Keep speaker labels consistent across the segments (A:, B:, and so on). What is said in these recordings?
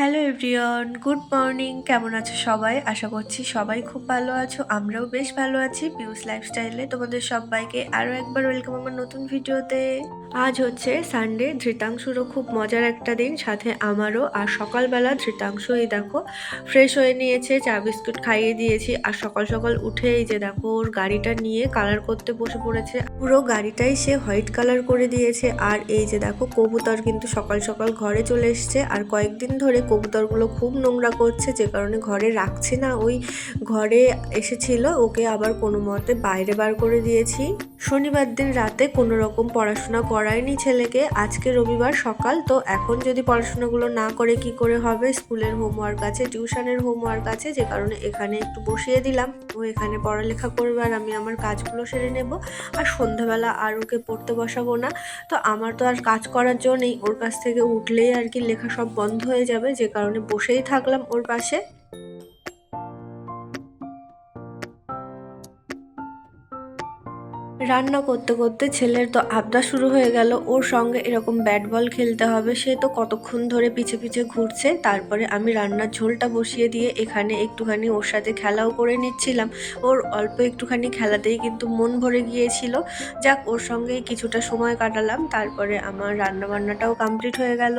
A: Hello everyone, good morning. কেমন আছো সবাই? আশা করছি সবাই খুব ভালো আছো, আমরাও বেশ ভালো আছি। পিউস লাইফস্টাইলে তোমাদের সবাইকে আরও একবার ওয়েলকাম আমার নতুন ভিডিওতে আজ হচ্ছে সানডে ধৃতাংশুরও খুব মজার একটা দিন, সাথে আমারও। আর সকালবেলা ধৃতাংশ এই দেখো ফ্রেশ হয়ে নিয়েছে, চা বিস্কুট খাইয়ে দিয়েছি। আর সকাল সকাল উঠে এই যে দেখো, ওর গাড়িটা নিয়ে কালার করতে বসে পড়েছে। পুরো গাড়িটাই সে হোয়াইট কালার করে দিয়েছে। আর এই যে দেখো, কবুতর কিন্তু সকাল সকাল ঘরে চলে এসছে। আর কয়েকদিন ধরে কবুতরগুলো খুব নোংরা করছে, যে কারণে ঘরে রাখছে না। ওই ঘরে এসেছিল, ওকে আবার কোনো মতে বাইরে বার করে দিয়েছি। শনিবার দিন রাতে কোনো রকম পড়াশোনা করায়নি ছেলেকে। আজকে রবিবার সকাল, তো এখন যদি পড়াশোনাগুলো না করে কি করে হবে? স্কুলের হোমওয়ার্ক আছে, টিউশনের হোমওয়ার্ক আছে, যে কারণে এখানে একটু বসিয়ে দিলাম। ও এখানে পড়ালেখা করবে আর আমি আমার কাজগুলো সেরে নেব। আর সন্ধ্যাবেলা আর ওকে পড়তে বসাবো না। তো আমার তো আর কাজ করার জন্য ওর কাছ থেকে উঠলেই আর কি লেখা সব বন্ধ হয়ে যাবে। যে কারণে বসেই থাকলাম ওর পাশে। রান্না করতে করতে ছেলের তো আবদা শুরু হয়ে গেল। ওর সঙ্গে এরকম ব্যাট বল খেলতে হবে, সে তো কতক্ষণ ধরে পিছে পিছে ঘুরছে। তারপরে আমি রান্নার ঝোলটা বসিয়ে দিয়ে এখানে একটুখানি ওর সাথে খেলাও করে নিচ্ছিলাম। ওর অল্প একটুখানি খেলাতেই কিন্তু মন ভরে গিয়েছিল। যাক, ওর সঙ্গে কিছুটা সময় কাটালাম। তারপরে আমার রান্না বান্নাটাও কমপ্লিট হয়ে গেল।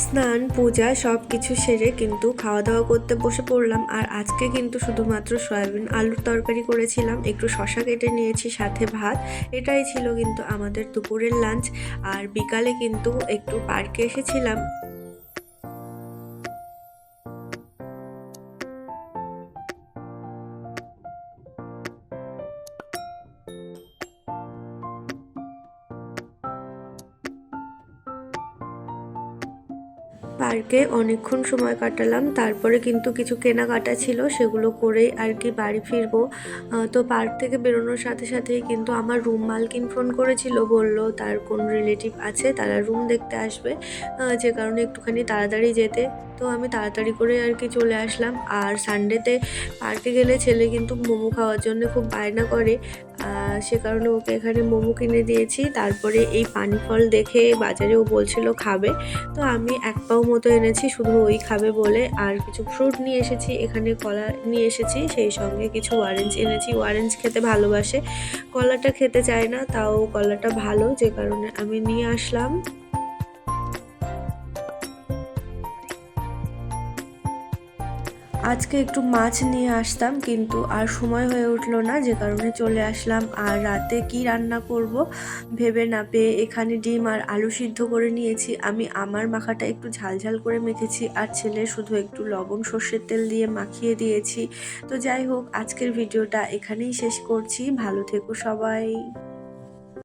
A: স্নান, পূজা সব কিছু সেরে কিন্তু খাওয়া দাওয়া করতে বসে পড়লাম। আর আজকে কিন্তু শুধুমাত্র সয়াবিন আলুর তরকারি করেছিলাম। একটু শশা কেটে নিয়েছি, সাথে ভাত। এটাই ছিল কিন্তু আমাদের দুপুরের লাঞ্চ। আর বিকালে কিন্তু একটু পার্কে এসেছিলাম। পার্কে অনেকক্ষণ সময় কাটালাম। তারপরে কিন্তু কিছু কেনাকাটা ছিল, সেগুলো করেই আর কি বাড়ি ফিরবো। তো পার্ক থেকে বেরোনোর সাথে সাথেই কিন্তু আমার রুম মালকিন ফোন করেছিল, বলল, তার কোন রিলেটিভ আছে? তারা রুম দেখতে আসবে যে কারণে একটুখানি তাড়াতাড়ি যেতে। তো আমি তাড়াতাড়ি করে আর কি চলে আসলাম। আর সানডেতে পার্কে গেলে ছেলে কিন্তু মোমো খাওয়ার জন্য খুব বায়না করে। সে কারণে ওকে এখানে মোমো কিনে দিয়েছি। তারপরে এই পানি ফল দেখে বাজারে ও বলছিল খাবে। তো আমি এক পাও মতো এনেছি, শুধু ওই খাবে বলে। আর কিছু ফ্রুট নিয়ে এসেছি, এখানে কলা নিয়ে এসেছি, সেই সঙ্গে কিছু অরেঞ্জ এনেছি। অরেঞ্জ খেতে ভালোবাসে। কলাটা খেতে চায় না, তাও কলাটা ভালো, যে কারণে আমি নিয়ে আসলাম। আজকে একটু মাছ নিয়ে আসতাম, কিন্তু আর সময় হয়ে উঠল না, যে কারণে চলে আসলাম। আর রাতে কি রান্না করব ভেবে না পেয়ে এখানে ডিম আর আলু সিদ্ধ করে নিয়েছি। আমি আমার মাখাটা একটু ঝালঝাল করে মেখেছি, আর ছেলে শুধু একটু লবণ সর্ষের তেল দিয়ে মাখিয়ে দিয়েছি। তো যাই হোক, আজকের ভিডিওটা এখানেই শেষ করছি। ভালো থেকো সবাই।